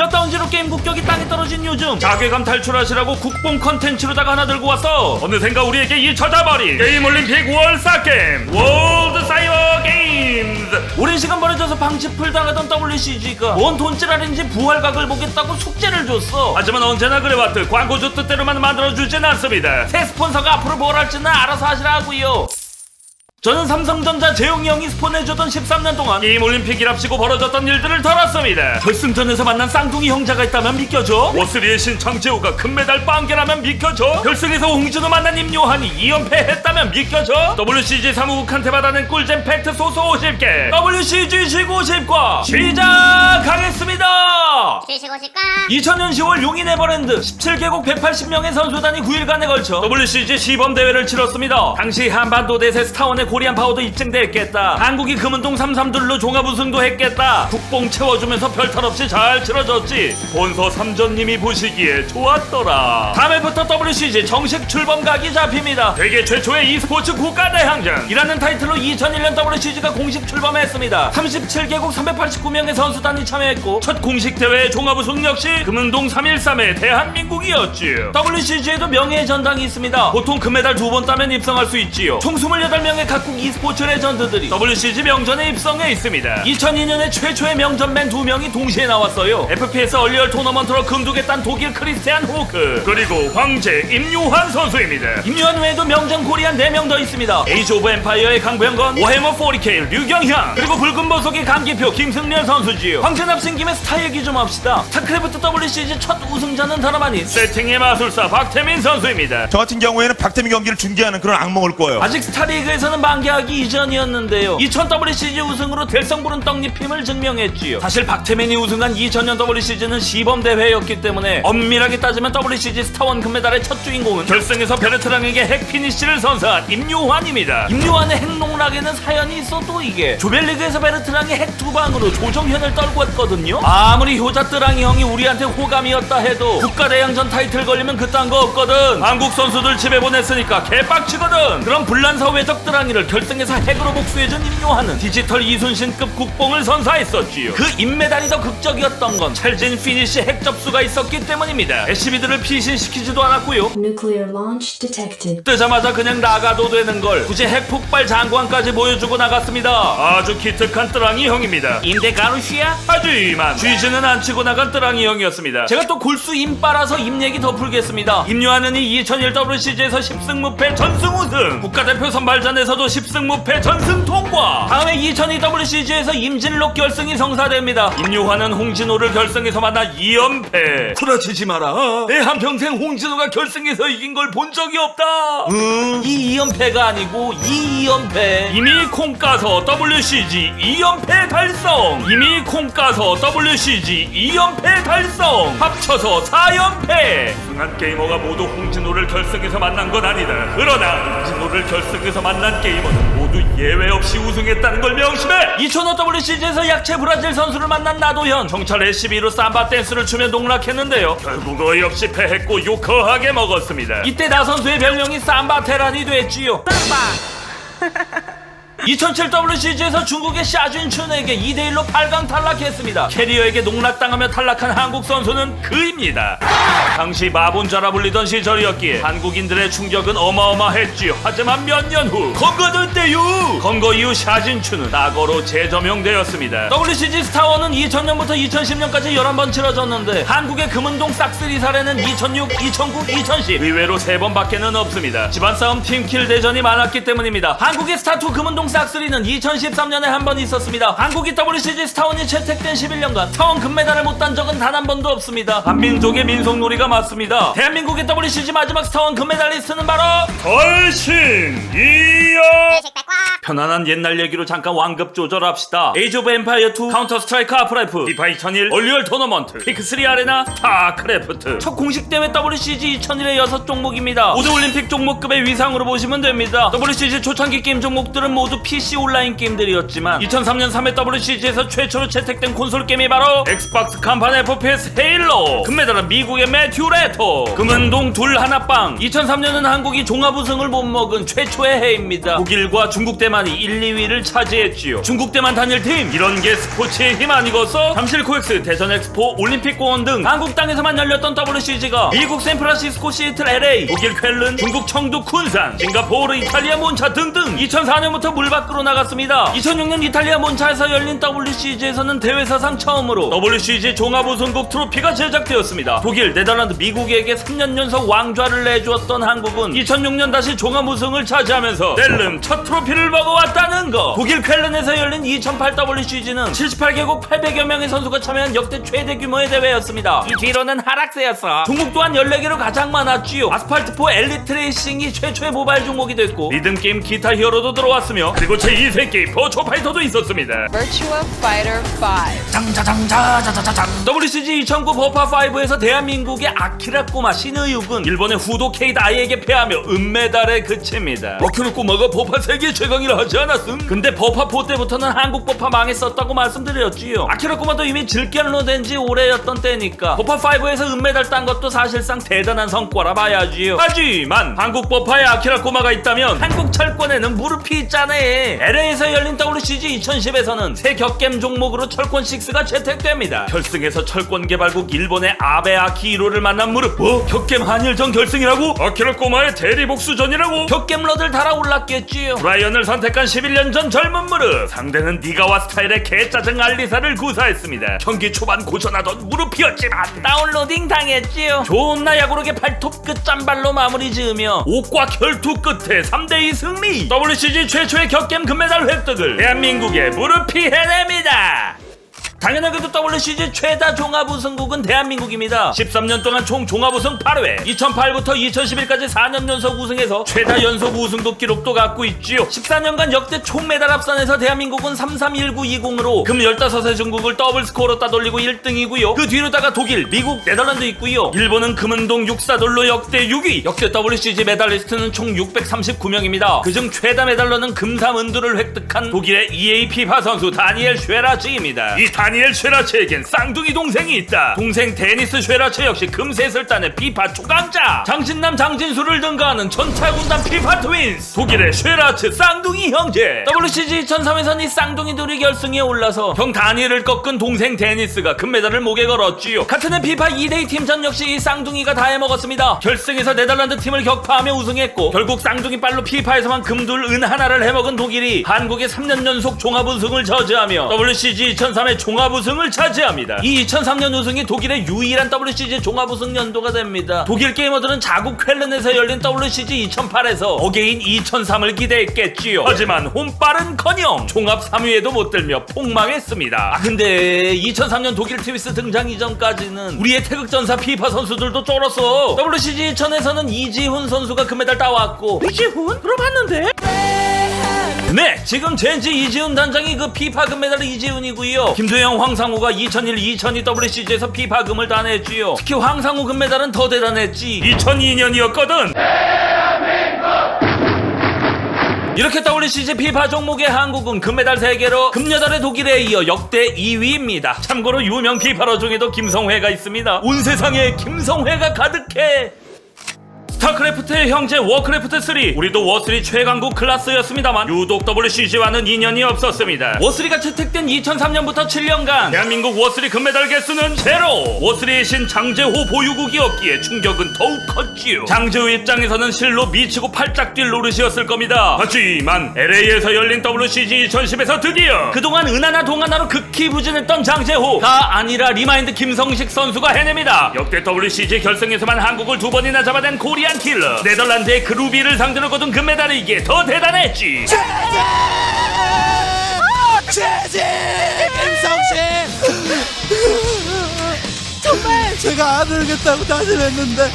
셧다운지로 게임 국격이 땅에 떨어진 요즘. 자괴감 탈출하시라고 국뽕 컨텐츠로다가 하나 들고 왔어. 어느샌가 우리에게 이 찾아버린 게임 올림픽 월사 게임 월드 사이버 게임즈 오랜 시간 버려져서 방치풀 당하던 WCG가 뭔 돈질하는지 부활각을 보겠다고 숙제를 줬어. 하지만 언제나 그래왔듯 광고주 뜻대로만 만들어주진 않습니다. 새 스폰서가 앞으로 뭘 할지는 알아서 하시라 고요 저는 삼성전자 재용이 형이 스폰해주던 13년 동안 게임 올림픽이랍시고 벌어졌던 일들을 덜었습니다. 결승전에서 만난 쌍둥이 형제가 있다면 믿겨져? 워스리의 신 장재호가 금메달 빵개라면 믿겨져? 결승에서 홍진호 만난 임요한이 2연패 했다면 믿겨져? WCG 사무국한테 받아낸 꿀잼 팩트 소스 50개 WCG 시고 10과 시작하겠습니다! 쉬시고 싶까? 2000년 10월 용인 에버랜드 17개국 180명의 선수단이 9일간에 걸쳐 WCG 시범 대회를 치렀습니다. 당시 한반도 대세 스타원의 코리안 파워도 입증됐겠다. 한국이 금은동 33둘로 종합 우승도 했겠다. 국뽕 채워주면서 별탈 없이 잘 치러졌지. 본서 삼전님이 보시기에 좋았더라. 다음해부터 WCG 정식 출범각이 잡힙니다. 세계 최초의 e스포츠 국가대항전이라는 타이틀로 2001년 WCG가 공식 출범했습니다. 37개국 389명의 선수단이 참여했고 첫 공식 대회 종합 우승 역시 금은동 313의 대한민국이었지요. WCG에도 명예의 전당이 있습니다. 보통 금메달 두 번 따면 입성할 수 있지요. 총 28명의 각국 e스포츠 레전드들이 WCG 명전에 입성해 있습니다. 2002년에 최초의 명전맨 두 명이 동시에 나왔어요. FPS 얼리얼 토너먼트로 금두개 딴 독일 크리스티안 호크 그리고 황제 임요한 선수입니다. 임요한 외에도 명전 코리안 4명 더 있습니다. 에이즈 오브 엠파이어의 강병건, 워해머 40K 류경향 그리고 붉은 보석의 감기표 김승렬 선수지요. 황제 납신 김에 스타 얘기 좀 합시다. 스타크래프트 WCG 첫 우승자는 다름 아닌 세팅의 마술사 박태민 선수입니다. 저 같은 경우에는 박태민 경기를 중계하는 그런 악몽을 꿔요. 아직 스타리그에서는 만개하기 이전이었는데요. 2000 WCG 우승으로 될성 부른 떡잎힘을 증명했지요. 사실 박태민이 우승한 2000년 WCG는 시범 대회였기 때문에 엄밀하게 따지면 WCG 스타원 금메달의 첫 주인공은 결승에서 베르트랑에게 핵 피니시를 선사한 임요환입니다. 임요환의 핵농락에는 사연이 있어 또 이게 조별리그에서 베르트랑이 핵 두 방으로 조정현을 떨고 했거든요. 아무리 효자 뜨랑이 형이 우리한테 호감이었다 해도 국가대항전 타이틀 걸리면 그딴 거 없거든. 한국 선수들 집에 보냈으니까 개빡치거든. 그럼 불란서 외적 뜨랑이를 결승에서 핵으로 복수해준 임요한은 디지털 이순신급 국뽕을 선사했었지요. 그 인메달이 더 극적이었던 건 찰진 피니시 핵 접수가 있었기 때문입니다. SCB들을 피신시키지도 않았고요. 뜨자마자 그냥 나가도 되는 걸 굳이 핵폭발 장관 까지 보여주고 나갔습니다. 아주 기특한 뜨랑이 형입니다. 임대 가루시야? 하지만 쥐지는 안 치고 나간 뜨랑이 형이었습니다. 제가 또 골수 임 빨아서 임 얘기 더 풀겠습니다. 임요한은 이 2001 WCG에서 10승 무패 전승 우승 국가대표 선발전에서도 10승 무패 전승 통과 다음에 2002 WCG에서 임진록 결승이 성사됩니다. 임요한은 홍진호를 결승에서 만나 2연패 구라치지 마라 내 한평생 홍진호가 결승에서 이긴 걸 본 적이 없다 음, 이 2연패가 아니고 이 2연패 이미 콩 까서 WCG 2연패 달성. 이미 콩 까서 WCG 2연패 달성. 합쳐서 4연패. 우승한 게이머가 모두 홍진호를 결승에서 만난 건 아니다. 그러나 홍진호를 결승에서 만난 게이머는 모두 예외 없이 우승했다는 걸 명심해. 2005 WCG에서 약체 브라질 선수를 만난 나도현. 정찰 SCB로 삼바 댄스를 추며 농락했는데요. 결국 어이없이 패했고 요커하게 먹었습니다. 이때 나 선수의 별명이 삼바 테란이 됐지요 2007 WCG에서 중국의 샤준춘에게 2대1로 8강 탈락했습니다. 캐리어에게 농락당하며 탈락한 한국 선수는 그입니다. 당시 마본자라 불리던 시절이었기에 한국인들의 충격은 어마어마했지요. 하지만 몇 년후 때유 건거 이후 샤진춘은 낙어로 재점용되었습니다. WCG 스타원은 2000년부터 2010년까지 11번 치러졌는데 한국의 금은동 싹쓸이 사례는 2006, 2009, 2010 의외로 3번밖에는 없습니다. 집안 싸움 팀킬 대전이 많았기 때문입니다. 한국의 스타투 금은동 싹쓸이는 2013년에 한 번 있었습니다. 한국이 WCG 스타원이 채택된 11년간 스타원 금메달을 못 딴 적은 단 한 번도 없습니다. 한민족의 민속놀이가 맞습니다. 대한민국의 WCG 마지막 스타원 금메달리스트는 바로 걸신 백과 편안한 옛날 얘기로 잠깐 완급 조절합시다. 에이즈 오브 엠파이어 2, 카운터 스트라이크 하프라이프, 디파 2001, 얼리얼 토너먼트, 피크3 아레나, 스타크래프트. 첫 공식 대회 WCG 2001의 6 종목입니다. 모두 올림픽 종목급의 위상으로 보시면 됩니다. WCG 초창기 게임 종목들은 모두 PC 온라인 게임들이었지만 2003년 3회 WCG에서 최초로 채택된 콘솔 게임이 바로 엑스박스 간판 FPS 헤일로 금메달은 미국의 매튜 레토 금은동 둘 하나빵. 2003년은 한국이 종합 우승을 못 먹은 최초의 해입니다. 독일과 중국 대만이 1, 2위를 차지했지요. 중국 대만 단일팀 이런 게 스포츠의 힘 아니겠어? 잠실 코엑스 대전 엑스포 올림픽 공원 등 한국 땅에서만 열렸던 WCG가 미국 샌프란시스코 시애틀 LA 독일 쾰른 중국 청두 쿤산 싱가포르 이탈리아 몬차 등등 2004년부터 물 밖으로 나갔습니다. 2006년 이탈리아 몬차에서 열린 WCG에서는 대회 사상 처음으로 WCG 종합 우승국 트로피가 제작되었습니다. 독일 네덜란드 미국에게 3년 연속 왕좌를 내주었던 한국은 2006년 다시 종합 우승을 차지하면서 낼름 첫 트로피를 먹어왔다는 거 독일 쾰른에서 열린 2008 WCG는 78개국 800여 명의 선수가 참여한 역대 최대 규모의 대회였습니다. 이 뒤로는 하락세였어. 종목 또한 14개로 가장 많았지요. 아스팔트4 엘리트 레이싱이 최초의 모바일 종목이 됐고 리듬게임 기타 히어로도 들어왔으며 그리고 제2세 게임 버초 파이터도 있었습니다. Virtua Fighter 5. 장자장자자자자장. WCG 2009 버파5에서 대한민국의 아키라 꼬마 신의욱은 일본의 후도 케이다 아이에게 패하며 은메달에 그칩니다. 아키라 꼬마가 버파 세계 최강이라 하지 않았음? 근데 버파4 때부터는 한국 버파 망했었다고 말씀드렸지요. 아키라 꼬마도 이미 질결로 된 지 오래였던 때니까 버파5에서 은메달 딴 것도 사실상 대단한 성과라 봐야지요. 하지만 한국 버파에 아키라 꼬마가 있다면 한국 철권에는 무릎이 있잖아 LA에서 열린 WCG 2010에서는 새 격겜 종목으로 철권 6가 채택됩니다. 결승에서 철권 개발국 일본의 아베 아키히로를 만난 무릎. 뭐? 격겜 한일전 결승이라고? 아키라 꼬마의 대리복수전이라고? 격겜러들 달아올랐겠지요. 브라이언을 선택한 11년 전 젊은 무릎. 상대는 니가와 스타일의 개짜증 알리사를 구사했습니다. 경기 초반 고전하던 무릎이었지만 다운로딩 당했지요. 좋나 야구르게 발톱 끝 짠발로 마무리 지으며 옥과 결투 끝에 3대2 승리. WCG 최초의 격겜 금메달 획득을 대한민국의 무릎이 해냅니다. 당연하게도 WCG 최다 종합 우승국은 대한민국입니다. 13년 동안 총 종합 우승 8회, 2008부터 2011까지 4년 연속 우승해서 최다 연속 우승도 기록도 갖고 있지요. 14년간 역대 총 메달 합산에서 대한민국은 331920으로 금 15세 중국을 더블 스코어로 따돌리고 1등이고요. 그 뒤로다가 독일, 미국, 네덜란드 있고요. 일본은 금은동 6사돌로 역대 6위. 역대 WCG 메달리스트는 총 639명입니다. 그중 최다 메달러는 금삼 은두를 획득한 독일의 EAP파 선수 다니엘 쉐라치입니다. 이 다 니엘 쉐라치에겐 쌍둥이 동생이 있다. 동생 데니스 쉐라치 역시 따는 피파 초강자. 장신남 장진수를 등가하는 전차군단 피파 트윈스. 독일의 쉐라치 쌍둥이 형제. WCG 2003에선 이 쌍둥이들이 결승에 올라서 형 다니엘을 꺾은 동생 데니스가 금메달을 목에 걸었지요. 같은 해 피파 2대2 팀전 역시 이 쌍둥이가 다 해먹었습니다. 결승에서 네덜란드 팀을 격파하며 우승했고 결국 쌍둥이 빨로 피파에서만 금둘 은 하나를 해먹은 독일이 한국의 3년 연속 종합 우승을 저지하며 WCG 2003의 종합 우승을 차지합니다. 이 2003년 우승이 독일의 유일한 WCG 종합 우승 연도가 됩니다. 독일 게이머들은 자국 쾰른에서 열린 WCG 2008에서 어게인 2003을 기대했겠지요. 하지만 홈빨은커녕 종합 3위에도 못 들며 폭망했습니다. 아 근데 2003년 독일 트위스 등장 이전까지는 우리의 태극전사 피파 선수들도 쩔었어. WCG 2000에서는 이지훈 선수가 금메달 따왔고 이지훈? 들어봤는데? 네, 지금 젠지 이지훈 단장이 그 피파 금 메달 이지훈이고요. 김도영, 황상우가 2001, 2002 WCG에서 피파 금을 따냈지요. 특히 황상우 금메달은 더 대단했지. 2002년이었거든. 이렇게 WCG 피파 종목의 한국은 금메달 3개로 금여달의 독일에 이어 역대 2위입니다. 참고로 유명 피파러 중에도 김성회가 있습니다. 온 세상에 김성회가 가득해. 스타크래프트의 형제 워크래프트 3 우리도 워3 최강국 클래스였습니다만 유독 WCG와는 인연이 없었습니다. 워3가 채택된 2003년부터 7년간 대한민국 워3 금메달 개수는 제로. 워3의 신 장재호 보유국이었기에 충격은 더욱 컸지요. 장재호 입장에서는 실로 미치고 팔짝 뛸 노릇이었을 겁니다. 하지만 LA에서 열린 WCG 2010에서 드디어 그동안 은하나 동하나로 극히 부진했던 장재호가 아니라 리마인드 김성식 선수가 해냅니다. 역대 WCG 결승에서만 한국을 두 번이나 잡아낸 코리 안 킬러. 네덜란드의 그루비를 상대로 거둔 금메달이기에 더 대단했지. 정말 제가 안 울겠다고 다짐했는데.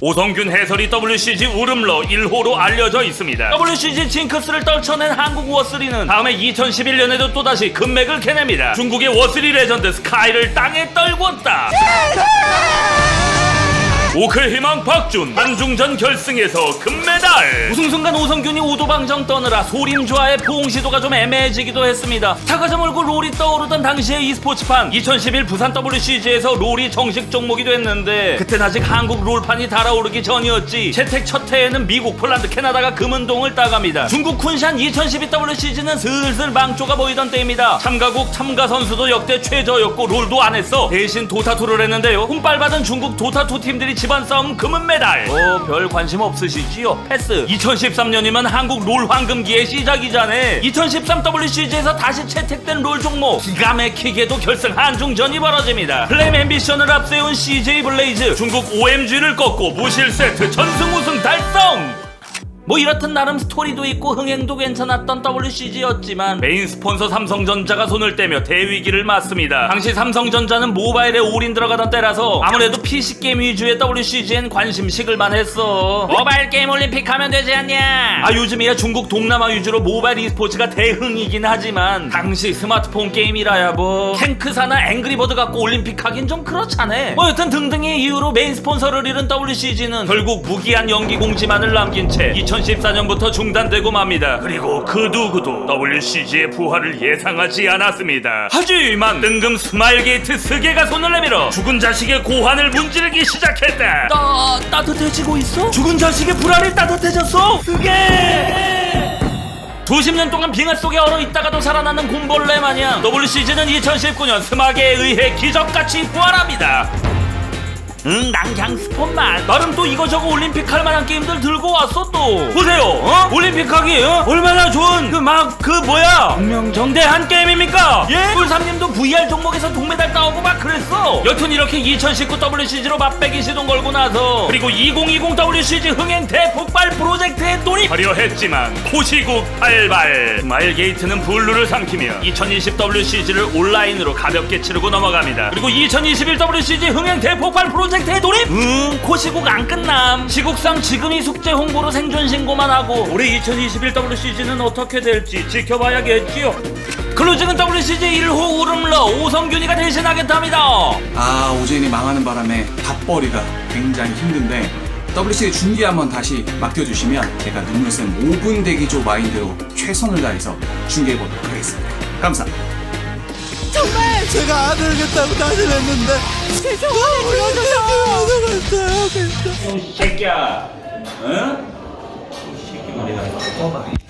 오성균 해설이 WCG 울음러 1호로 알려져 있습니다. WCG 징크스를 떨쳐낸 한국 워3는 다음해 2011년에도 또다시 금맥을 캐냅니다. 중국의 워3 레전드 스카이를 땅에 떨궜다. 오클 희망 박준 한중전 결승에서 금메달. 우승 순간 오성균이 오도방정 떠느라 소림좌의 포옹시도가 좀 애매해지기도 했습니다. 차가점 얼굴 롤이 떠오르던 당시의 e스포츠판 2011 부산 WCG에서 롤이 정식 종목이 됐는데 그땐 아직 한국 롤판이 달아오르기 전이었지. 채택 첫 해에는 미국, 폴란드, 캐나다가 금은동을 따갑니다. 중국 쿤샨 2012 WCG는 슬슬 망조가 보이던 때입니다. 참가국 참가 선수도 역대 최저였고 롤도 안 했어. 대신 도타2를 했는데요. 운빨받은 중국 도타2 팀들이 집안 싸움 금은 메달. 어, 별 관심 없으시지요? 패스. 2013년이면 한국 롤 황금기의 시작이잖아 2013 WCG에서 다시 채택된 롤 종목. 기가 막히게도 결승 한중전이 벌어집니다. 플레임 앰비션을 앞세운 CJ 블레이즈. 중국 OMG를 꺾고 무실 세트 전승 우승 달성 뭐 이렇듯 나름 스토리도 있고 흥행도 괜찮았던 WCG였지만 메인 스폰서 삼성전자가 손을 떼며 대위기를 맞습니다. 당시 삼성전자는 모바일에 올인 들어가던 때라서 아무래도 PC 게임 위주의 WCG엔 관심식을만 했어. 모바일 게임 올림픽 하면 되지 않냐? 아 요즘이야 중국 동남아 위주로 모바일 e스포츠가 대흥이긴 하지만 당시 스마트폰 게임이라야 뭐 탱크사나 앵그리버드 갖고 올림픽 하긴 좀 그렇잖아. 뭐 여튼 등등의 이유로 메인 스폰서를 잃은 WCG는 결국 무기한 연기 공지만을 남긴 채 2014년부터 중단되고 맙니다. 그리고 그 누구도 WCG의 부활을 예상하지 않았습니다. 하지만 뜬금 스마일 게이트 스계가 손을 내밀어 죽은 자식의 고환을 문지르기 시작했다. 따 따뜻해지고 있어? 죽은 자식의 불알이 따뜻해졌어? 스계! 수십 년 동안 빙하 속에 얼어 있다가도 살아나는 곰벌레 마냥 WCG는 2019년 스마게에 의해 기적같이 부활합니다. 응, 난 그냥 스폰만. 나름 또 이거저거 올림픽 할 만한 게임들 들고 왔어 또. 보세요, 어? 올림픽 하기, 어? 얼마나 좋은 그 막 그 뭐야? 명정대한 게임입니까? 예? 꿀삼님도 VR 종목에서 동메달 따오고 막 그랬어. 여튼 이렇게 2019 WCG로 맛배기 시동 걸고 나서 그리고 2020 WCG 흥행 대폭발 프로젝트에 돌입하려 했지만 코시국 발발. 스마일 게이트는 블루를 삼키며 2020 WCG를 온라인으로 가볍게 치르고 넘어갑니다. 그리고 2021 WCG 흥행 대폭발 프로젝트 에 돌입? 음, 코시국 안 끝남. 시국상 지금이 숙제 홍보로 생존 신고만 하고 올해 2021 WCG는 어떻게 될지 지켜봐야겠지요. 클로징은 WCG 1호 우름러 오성균이가 대신하겠답니다. 아 오재인이 망하는 바람에 밥벌이가 굉장히 힘든데 WCD 중계 한번 다시 맡겨주시면 제가 눈물 쓴 5분 대기조 마인드로 최선을 다해서 중계해 보도록 하겠습니다. 감사합니다. 제가 안 울겠다고 다짐했는데 죄송해요. 들어줘서. 그랬어요. 이 새끼야, 응? 이 새끼 말이야.